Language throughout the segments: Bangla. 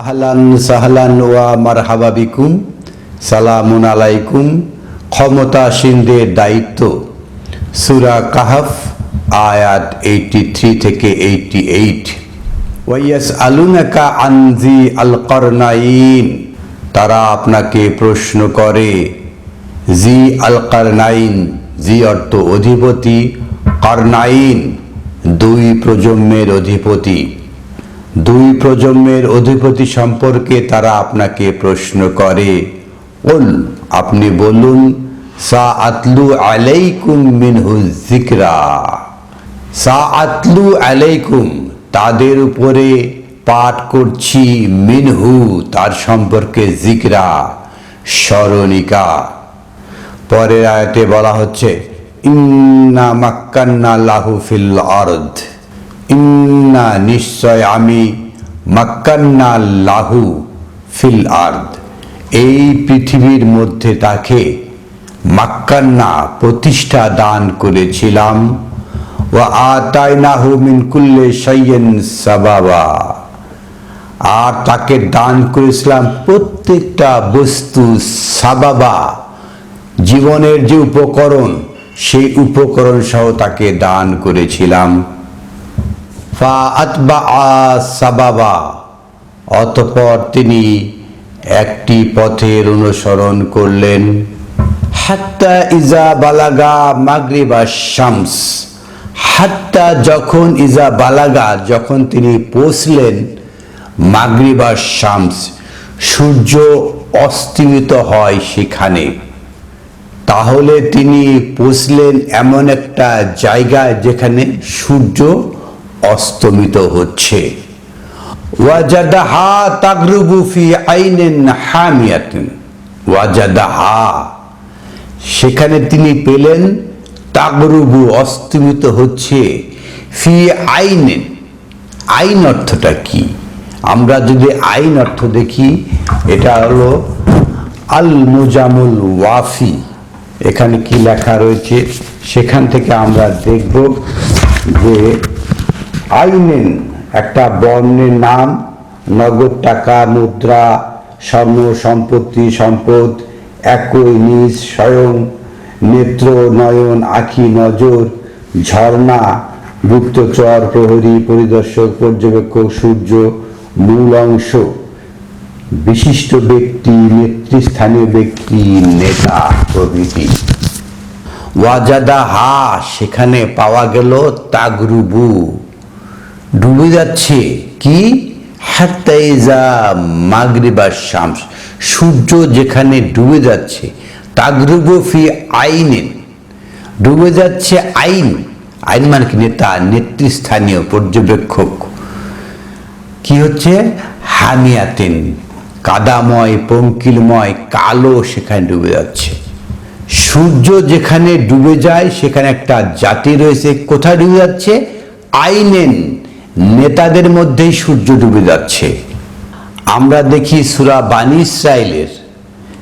আহলান সাহলান ওয়া মারহাবা বিকুম। সালামুন আলাইকুম। ক্ষমতাসীনদের দায়িত্ব। সুরা কাহাফ, আয়াত এইটি থ্রি থেকে এইটি এইট ওয়াইয়াস আলুনাকা আনজি আল করনাইন তারা আপনাকে প্রশ্ন করে, জি আল কারনাইন জি অর্থ অধিপতি, কারনাইন, দুই প্রজন্মের অধিপতি। দুই প্রজন্মের অধিপতি সম্পর্কে তারা আপনাকে প্রশ্ন করে। ওল আপনি বলুন সা আতলু আলাইকুম মিনহু জিকরা সা আতলু আলাইকুম, তাদের উপরে পাঠ করছি মিনহু, তার সম্পর্কে জিকরা স্মরণিকা। পরের আয়াতে বলা হচ্ছে, ইন্না মাক্কান্না লাহু ফিল আরদ। ইন্না নিশ্চয় আমি মাক্কান্না লাহু ফিল আর্দ। এই পৃথিবীর মধ্যে তাকে মাক্কান্না প্রতিষ্ঠা দান করেছিলাম। ও আতাইনাহু মিন কুল্লে শাইয়িন সাবাবা। আর তাকে দান করেছিলাম প্রত্যেকটা বস্তু সাবাবা। জীবনের যে উপকরণ, সেই উপকরণ সহ তাকে দান করেছিলাম। ফা আতবা সাবাবা, অতপর তিনি একটি পথের অনুসরণ করলেন। হাত্তা ইজা বালাগা মাগরিবা শামস, হাত্তা যখন ইজা বালাগা, যখন তিনি পৌঁছলেন মাগরিবা শামস, সূর্য অস্তমিত হয় সেখানে। তাহলে তিনি পৌঁছলেন এমন একটা জায়গায় যেখানে সূর্য অস্তমিত হচ্ছে। সেখানে তিনি পেলেন তাগরুবু অস্তমিত হচ্ছে ফি আইনেন। আইন অর্থটা কি? আমরা যদি আইন অর্থ দেখি, এটা হলো আল মুজামুল ওয়াফি। এখানে কি লেখা রয়েছে? সেখান থেকে আমরা দেখব যে আইনেন একটা বর্ণের নাম, নগদ টাকা, মুদ্রা, স্বর্ণ সম্পত্তি, সম্পদ, একই নিজ, স্বয়ং, নেত্র, নয়ন, আখি, নজর, ঝর্ণা গুপ্তচর প্রহরী, পরিদর্শক, পর্যবেক্ষক, সূর্য, মূল অংশ, বিশিষ্ট ব্যক্তি, নেতৃস্থানীয় ব্যক্তি, নেতা, প্রভৃতি। ওয়াজাদা হা, সেখানে পাওয়া গেল তাগরুবু। ডুবে যাচ্ছে। কি? হাত্তাইজা মাগরিবা শামস। সূর্য যেখানে ডুবে যাচ্ছে, তাগরুবু ফি আইনেন। ডুবে যাচ্ছে আইন। আইন মানে কি? নেতা, নেতৃস্থানীয়, পর্যবেক্ষক। কি হচ্ছে? হামিয়াতেন। কাদাময়, পঙ্কিলময়, কালো সেখানে ডুবে যাচ্ছে। সূর্য যেখানে ডুবে যায়, সেখানে একটা জাতি রয়েছে। কোথায় ডুবে যাচ্ছে? আইনেন। নেতাদের মধ্যেই সূর্য ডুবে যাচ্ছে। আমরা দেখি সুরা বানি ইসরায়েলের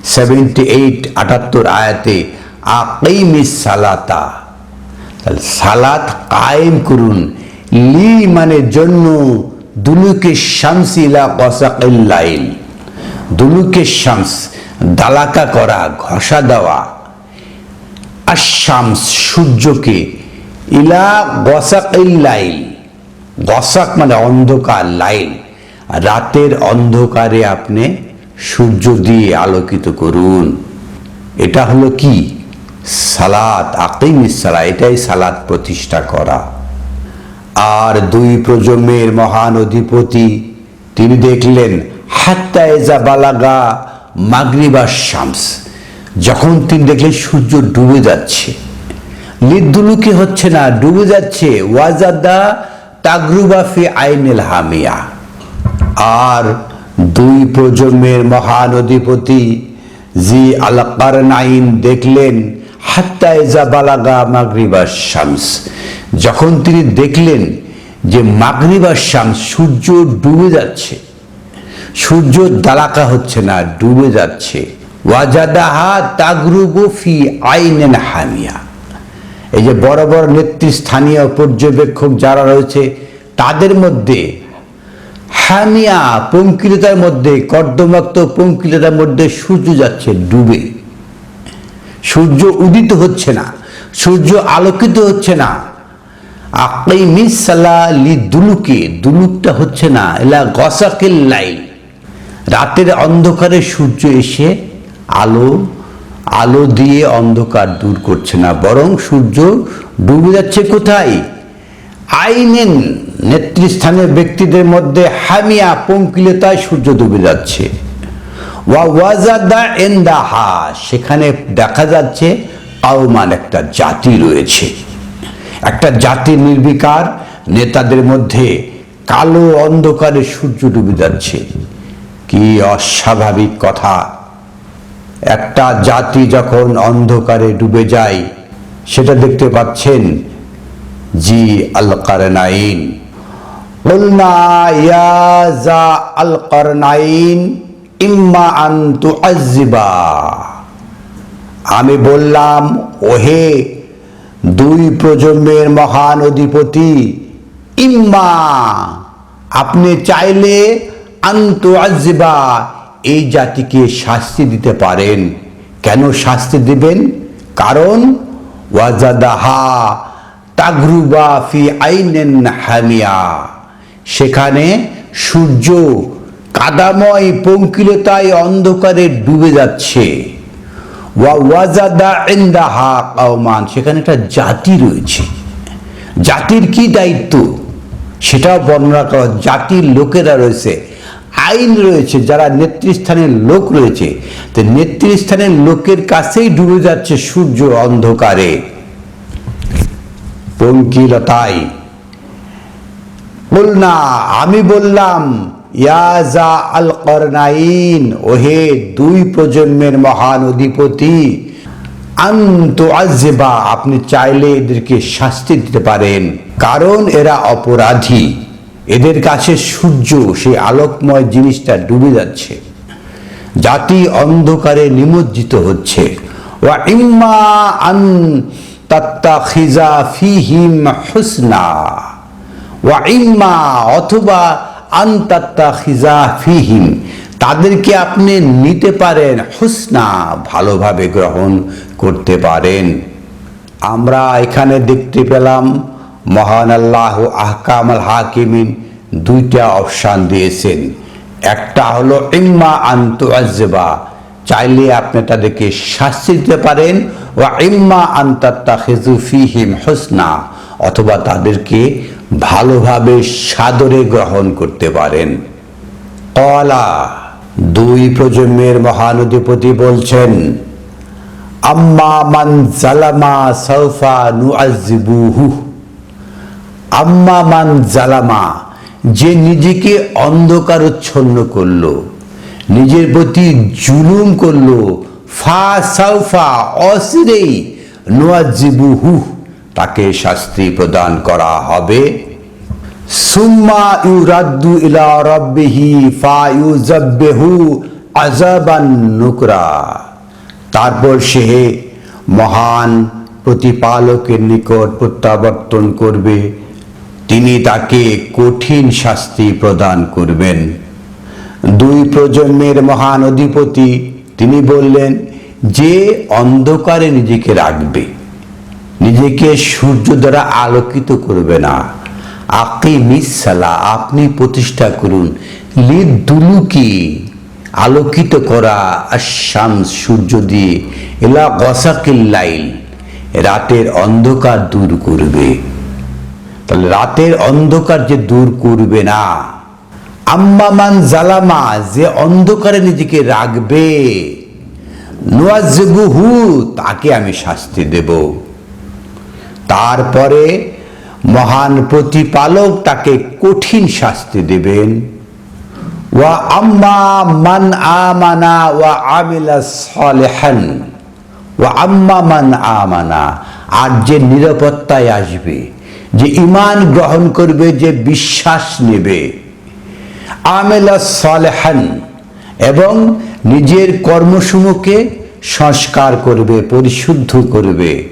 সেভেন্টি এইট আটাত্তর আয়াতে আকিমিস সালাতা তাহলে সালাত কায়েম করুন। লি মানে জন্য দুলুকে শামস ইলা কসাকিল লাইল। দুলুকে শামস, দালাকা করা, ঘষা দেওয়া। আশামস সূর্যকে ইলা গসাকিল লাইল। গসাক মানে অন্ধকার লাইল রাতের অন্ধকারে আপনি সূর্য দিয়ে আলোকিত করুন। এটা হলো কি? সালাত আকিমিস সালা এটাই সালাত প্রতিষ্ঠা করা। আর দুই প্রজন্মের মহান অধিপতি, তিনি দেখলেন, হাত্তা এজা বালাগা মাগরিবা শামস যখন তিনি দেখলেন সূর্য ডুবে যাচ্ছে। লিদ্দুলুকি হচ্ছে না, ডুবে যাচ্ছে। ওয়াজাদা তাগরুবাফি আইনেল হামিয়া। আর দুই প্রজন্মের মহান অধিপতি জি আলাকার নাইন দেখলেন, হাত্তা এজা বালাগা মাগরিবা শামস। যখন তিনি দেখলেন যে মাগরিবা শামস সূর্য ডুবে যাচ্ছে, সূর্য দালাকা হচ্ছে না, ডুবে যাচ্ছে। ওয়াজাদাহা তাগরুবু ফি আইনেন হামিয়া। এই যে বড় বড় নেতৃস্থানীয় পর্যবেক্ষক যারা রয়েছে, তাদের মধ্যে হামিয়া পঙ্কিলতার মধ্যে, কর্দমাক্ত পঙ্কিলতার মধ্যে সূর্য যাচ্ছে ডুবে। সূর্য উদিত হচ্ছে না, সূর্য আলোকিত হচ্ছে না। আকাইমিসালা লি দুলুকে, দুলুকটা হচ্ছে না এলা গসাকেল লাইল। রাতের অন্ধকারে সূর্য এসে আলো আলো দিয়ে অন্ধকার দূর করছে না, বরং সূর্য ডুবে যাচ্ছে কোথায়? আইনেন নেতৃস্থানের ব্যক্তিদের মধ্যে হামিয়া পঙ্কিলতায় সূর্য ডুবে যাচ্ছে। ওয়া সেখানে দেখা যাচ্ছে আওমান একটা জাতি রয়েছে। একটা জাতির নির্বিকার নেতাদের মধ্যে কালো অন্ধকারে সূর্য ডুবে যাচ্ছে। কি অস্বাভাবিক কথা! একটা জাতি যখন অন্ধকারে ডুবে যায়, সেটা দেখতে পাচ্ছেন জি আল কারনাইন বলনা, ইয়া আল কারনাইন ইম্মা আন তুআজ্জিবা। আমি বললাম, ওহে দুই প্রজন্মের মহান অধিপতি, ইম্মা, আপনি চাইলে আন্তু আজিবা এই জাতিকে শাস্তি দিতে পারেন। কেন শাস্তি দিবেন? কারণ ওয়াজাদাহা তাগরুবা ফি আইনেন হামিয়া সেখানে সূর্য কাদাময় পঙ্কিলতায় অন্ধকারে ডুবে যাচ্ছে। ওয়া ওয়াজাদা কাওমান। সেখানে একটা জাতি রয়েছে। জাতির কি দায়িত্ব? সেটাও বর্ণনা করা জাতির লোকেরা রয়েছে। আইন রয়েছে, যারা নেতৃস্থানের লোক রয়েছে, তো নেতৃস্থানের লোকের কাছেই ডুবে যাচ্ছে সূর্য অন্ধকারে। পঙ্কিলতায় বলনা আমি বললাম, ইয়াজা আল করনাইন, ওহে দুই প্রজন্মের মহান অধিপতি, আন্ত আজেবা আপনি চাইলে এদেরকে শাস্তি দিতে পারেন, কারণ এরা অপরাধী। এদের কাছে সূর্য, সেই আলোকময় জিনিসটা ডুবে যাচ্ছে। জাতি অন্ধকারে নিমজ্জিত হচ্ছে। ওয়া আন তাত্তাখিজা ফিহিম ওয়া অথবা আন্তাত্তা খিজা ফিহিম। তাদেরকে আপনি নিতে পারেন, হুসনা, ভালোভাবে গ্রহণ করতে পারেন। আমরা এখানে দেখতে পেলাম মহান আল্লাহ আল হাকিমিন দুইটা অপশান দিয়েছেন। একটা হলো ইম্মা আন্তু আজবা চাইলে আপনি তাদেরকে শাস্তি দিতে পারেন ও ইম্মা আন্তাত্তা ফিহিম হুসনা, অথবা তাদেরকে ভালোভাবে সাদরে গ্রহণ করতে পারেন। কলা দুই প্রজন্মের মহানদীপতি বলছেন, আম্মা মান জালামা সৌফা নুআজিবুহু আম্মা মান জালামা, যে নিজেকে অন্ধকার অন্ধকারচ্ছন্ন করল, নিজের প্রতি জুলুম করল, ফা সাউফা অসিরেই নুআজিবুহু তাকে শাস্তি প্রদান করা হবে। সুম্মা ইউরাদ্দু ইলা রব্বিহি ফা ইউজাব্বিহু আযাবান নুকরা, তারপর সে মহান প্রতিপালকের নিকট প্রত্যাবর্তন করবে। তিনি তাকে কঠিন শাস্তি প্রদান করবেন। দুই প্রজন্মের মহান অধিপতি তিনি বললেন, যে অন্ধকারে নিজেকে রাখবে, নিজেকে সূর্য দ্বারা আলোকিত করবে না। আকি মিসালা আপনি প্রতিষ্ঠা করুন। লিদ দুলুকি আলোকিত করা আসাম সূর্য দিয়ে এলা গসাকিল্লাইল রাতের অন্ধকার দূর করবে। তাহলে রাতের অন্ধকার যে দূর করবে না। আম্মামান জালামা, যে অন্ধকারে নিজেকে রাখবে নোয়াজবুহু তাকে আমি শাস্তি দেব। তারপরে মহান প্রতিপালক তাকে কঠিন শাস্তি দেবেন। ওয়া আম্মা মান আমানা ওয়া আমিলা সলেহান, ওয়া আম্মা মান আমানা, আর যে নিরাপত্তায় আসবে যে ইমান গ্রহণ করবে, যে বিশ্বাস নেবে। আমেলা সলেহান, এবং নিজের কর্মসমূহকে সংস্কার করবে, পরিশুদ্ধ করবে।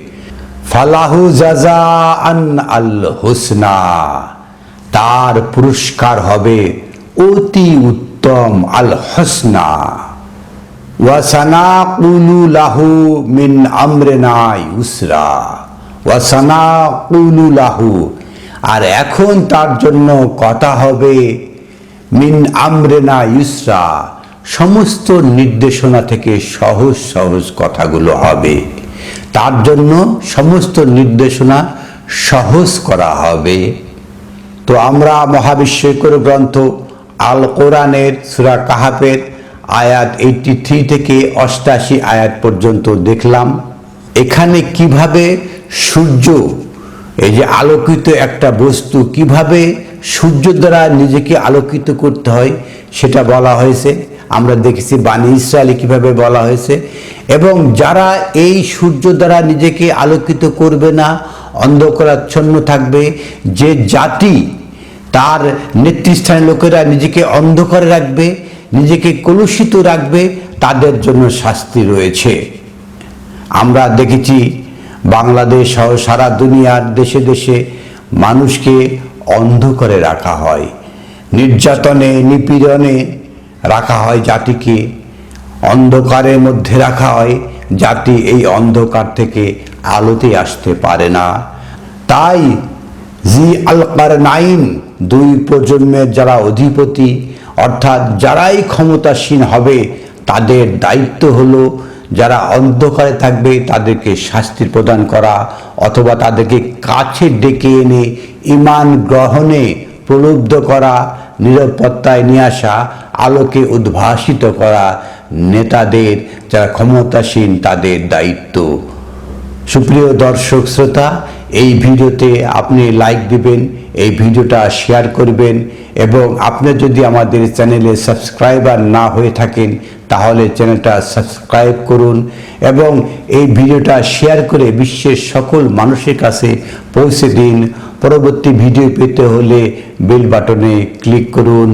ফালাহু জাজা আন আল হোসনা, তার পুরস্কার হবে অতি উত্তম আল হসনা। ওয়াসানা কুলু লাহু মিন আমরেনা ইউসরা। ওয়াসানা লাহু। আর এখন তার জন্য কথা হবে মিন আমরেনা ইউসরা। সমস্ত নির্দেশনা থেকে সহজ সহজ কথাগুলো হবে। তার জন্য সমস্ত নির্দেশনা সহজ করা হবে। তো আমরা মহাবিশ্বকর গ্রন্থ আল কোরআনের সুরা কাহাফের আয়াত এইটি থ্রি থেকে অষ্টাশি আয়াত পর্যন্ত দেখলাম। এখানে কীভাবে সূর্য, এই যে আলোকিত একটা বস্তু, কীভাবে সূর্য দ্বারা নিজেকে আলোকিত করতে হয়, সেটা বলা হয়েছে। আমরা দেখেছি বাণী ইসরায়েলে কীভাবে বলা হয়েছে। এবং যারা এই সূর্য দ্বারা নিজেকে আলোকিত করবে না, অন্ধকারাচ্ছন্ন থাকবে, যে জাতি তার নেতৃস্থানীয় লোকেরা নিজেকে অন্ধকারে রাখবে, নিজেকে কলুষিত রাখবে, তাদের জন্য শাস্তি রয়েছে। আমরা দেখেছি বাংলাদেশ সহ সারা দুনিয়ার দেশে দেশে মানুষকে অন্ধকারে রাখা হয়, নির্যাতনে, নিপীড়নে রাখা হয় জাতিকে, অন্ধকারের মধ্যে রাখা হয় জাতি এই অন্ধকার থেকে আলোতে আসতে পারে না। তাই জি আল নাইন দুই প্রজন্মের যারা অধিপতি, অর্থাৎ যারাই ক্ষমতাসীন হবে, তাদের দায়িত্ব হলো যারা অন্ধকারে থাকবে তাদেরকে শাস্তি প্রদান করা অথবা তাদেরকে কাছে ডেকে এনে ইমান গ্রহণে প্রলুব্ধ করা, নিরাপত্তায় নিয়ে আসা, আলোকে উদ্ভাসিত করা নেতাদের, যারা ক্ষমতাসীন তাদের দায়িত্ব। সুপ্রিয় দর্শক, শ্রোতা এই ভিডিওতে আপনি লাইক দিবেন, এই ভিডিওটা শেয়ার করবেন এবং আপনি যদি আমাদের চ্যানেলে সাবস্ক্রাইবার না হয়ে থাকেন, তাহলে চ্যানেলটা সাবস্ক্রাইব করুন এবং এই ভিডিওটা শেয়ার করে বিশ্বের সকল মানুষের কাছে পৌঁছে দিন। পরবর্তী ভিডিও পেতে হলে বেল বাটনে ক্লিক করুন।